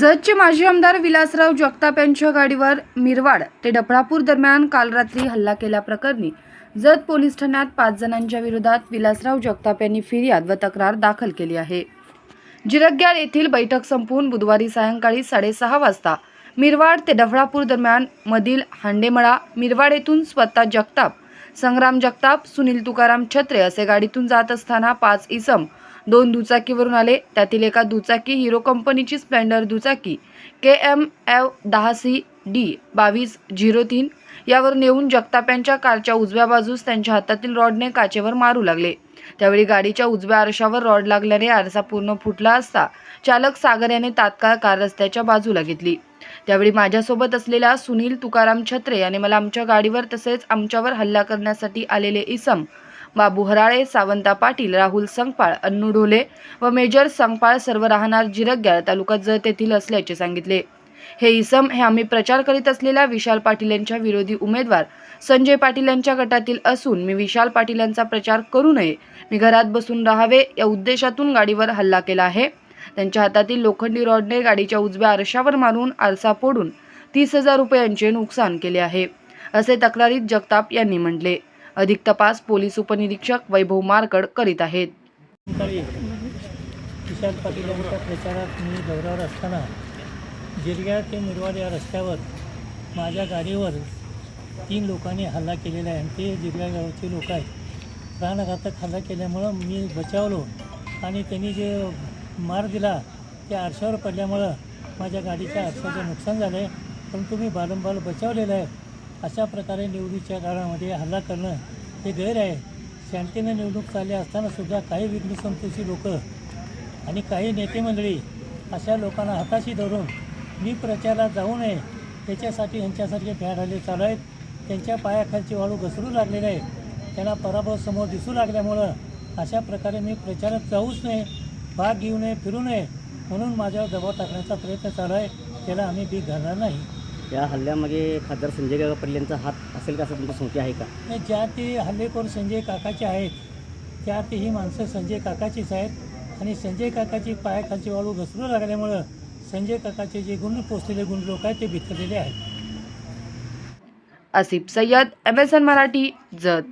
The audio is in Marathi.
जतचे माजी आमदार विलासराव जगताप यांच्या गाडीवर मिरवाड ते डफळापूर दरम्यान काल रात्री हल्ला केल्याप्रकरणी जत पोलीस ठाण्यात पाच जणांच्या विरोधात विलासराव जगताप यांनी फिर्याद व तक्रार दाखल केली आहे. जिरग्याळ येथील बैठक संपवून बुधवारी सायंकाळी साडेसहा वाजता मिरवाड ते डफळापूर दरम्यान मधील हांडेमळा मिरवाड येथून स्वतः जगताप संग्राम जगताप सुनील तुकाराम छत्रे असे गाडीतून जात असताना पाच इसम दोन दुचाकीवरून आले. त्यातील एका दुचाकी हिरो कंपनीची स्प्लेंडर दुचाकी के एम एव दहा सी डी बावीस झिरो तीन यावरून येऊन जगताप यांच्या कारच्या उजव्या बाजूस त्यांच्या हातातील रॉडने काचेवर मारू लागले. त्यावेळी गाडीच्या उजव्या आरशावर रॉड लागल्याने आरसा पूर्ण फुटला असता चालक सागर याने तात्काळ कार रस्त्याच्या बाजूला घेतली. त्यावेळी माझ्यासोबत असलेल्या सुनील तुकाराम छत्रे याने मला आमच्या गाडीवर तसेच आमच्यावर हल्ला करण्यासाठी आलेले इसम बाबू हराळे सावंता पाटील राहुल संगपाळ अन्नू ढोले व मेजर संगपाळ सर्व राहणार जिरग्याळ तालुका जत येथील असल्याचे सांगितले. हे इसम हे आम्ही प्रचार करीत असलेल्या विशाल पाटील यांच्या विरोधी उमेदवार संजय पाटील यांच्या गटातील असून मी विशाल पाटील यांचा प्रचार करू नये. मी घरात बसून राहावे या उद्देशातून गाडीवर हल्ला केला आहे. त्यांच्या हातातील लोखंडी रॉडने गाडीच्या उजव्या आरशावर मारून आरसा फोडून तीस हजार रुपयांचे नुकसान केले आहे असे तक्रारीत जगताप यांनी म्हटले. अधिक तपास पोलीस उपनिरीक्षक वैभव मारकड करीत आहेत. किशन विशाल पाटील यांच्या प्रचारात मी दौऱ्यावर असताना जिरग्या ते मुरवाड या रस्त्यावर माझ्या गाडीवर तीन लोकांनी हल्ला केलेला आहे. आणि ते जिरग्या गावचे लोक आहेत. प्राणघातक हल्ला केल्यामुळं मी बचावलो आणि त्यांनी जे मार दिला ते आरशावर पडल्यामुळं माझ्या गाडीच्या आरशाचं नुकसान झालं आहे परंतु मी बालंबाल बचावलेलं आहे. अशा प्रकारे निवडीच्या काळामध्ये हल्ला करणं हे गैर आहे. शांतीनं निवडणूक चालली असतानासुद्धा काही विघ्नसंतोषी लोक आणि काही नेते मंडळी अशा लोकांना हाताशी धरून मी प्रचारात जाऊ नये त्याच्यासाठी यांच्यासारखे फॅडाले चालू आहेत. त्यांच्या पायाखालची वाळू घसरू लागलेले आहे त्यांना पराभव समोर दिसू लागल्यामुळं अशा प्रकारे मी प्रचारात जाऊच नये भाग घेऊ नये फिरू नये म्हणून माझ्यावर दबाव टाकण्याचा प्रयत्न चालू आहे. त्याला आम्ही भीक घालणार नाही. या हल्ल्यामागे खासदार संजय गागा पाटील यांचा हात असेल का असं तुमचं संशय आहे का? आणि ज्या ते हल्लेखोर संजय काकाचे आहेत त्या ते ही माणसं संजय काकाचीच आहेत. आणि संजय काकाची पायाखालची वाळू घसरू लागल्यामुळं संजय काकाचे जे गुण पोचलेले गुण लोक आहेत ते भितरलेले आहेत. Asif Sayyed M S N Marathi Jat.